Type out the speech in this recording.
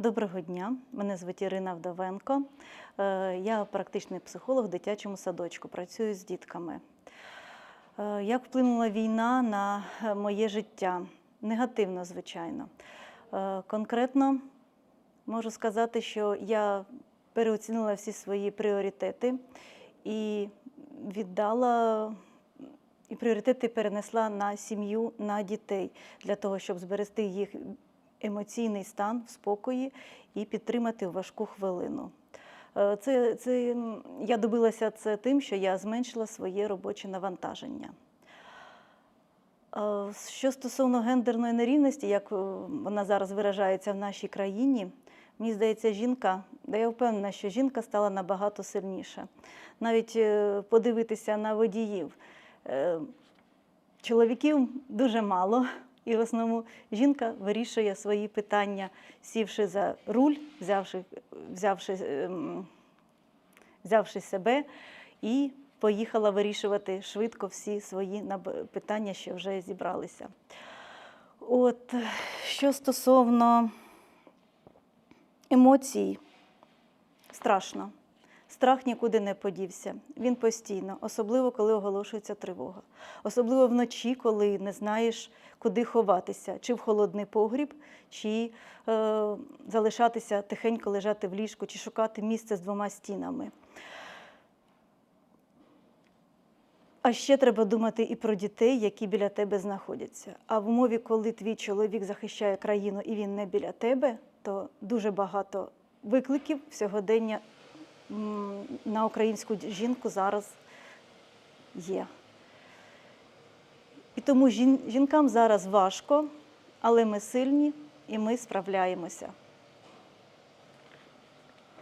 Доброго дня, мене звуть Ірина Вдовенко. Е, Я практичний психолог в дитячому садочку, працюю з дітками. Е, Як вплинула війна на е, моє життя? Негативно, звичайно. Конкретно можу сказати, що я переоцінила всі свої пріоритети і віддала і пріоритети перенесла на сім'ю, на дітей для того, щоб зберегти їх емоційний стан в спокої і підтримати важку хвилину. Е, Це, це, я добилася це тим, що я зменшила своє робоче навантаження. Е, Що стосовно гендерної нерівності, як е, вона зараз виражається в нашій країні, мені здається, жінка, да я впевнена, що жінка стала набагато сильніша. Навіть подивитися на водіїв. Чоловіків дуже мало, і в основному жінка вирішує свої питання, сівши за руль, взявши, взявши, ем, взявши себе і поїхала вирішувати швидко всі свої питання, що вже зібралися. От, що стосовно емоцій, страшно. Страх нікуди не подівся. Він постійно, особливо коли оголошується тривога. Особливо вночі, коли не знаєш, куди ховатися, чи в холодний погріб, чи е, залишатися тихенько лежати в ліжку, чи шукати місце з двома стінами. А ще треба думати і про дітей, які біля тебе знаходяться. А в умові, коли твій чоловік захищає країну і він не біля тебе, то дуже багато викликів сьогодення на українську жінку зараз є. І тому жін- жінкам зараз важко, але ми сильні і ми справляємося.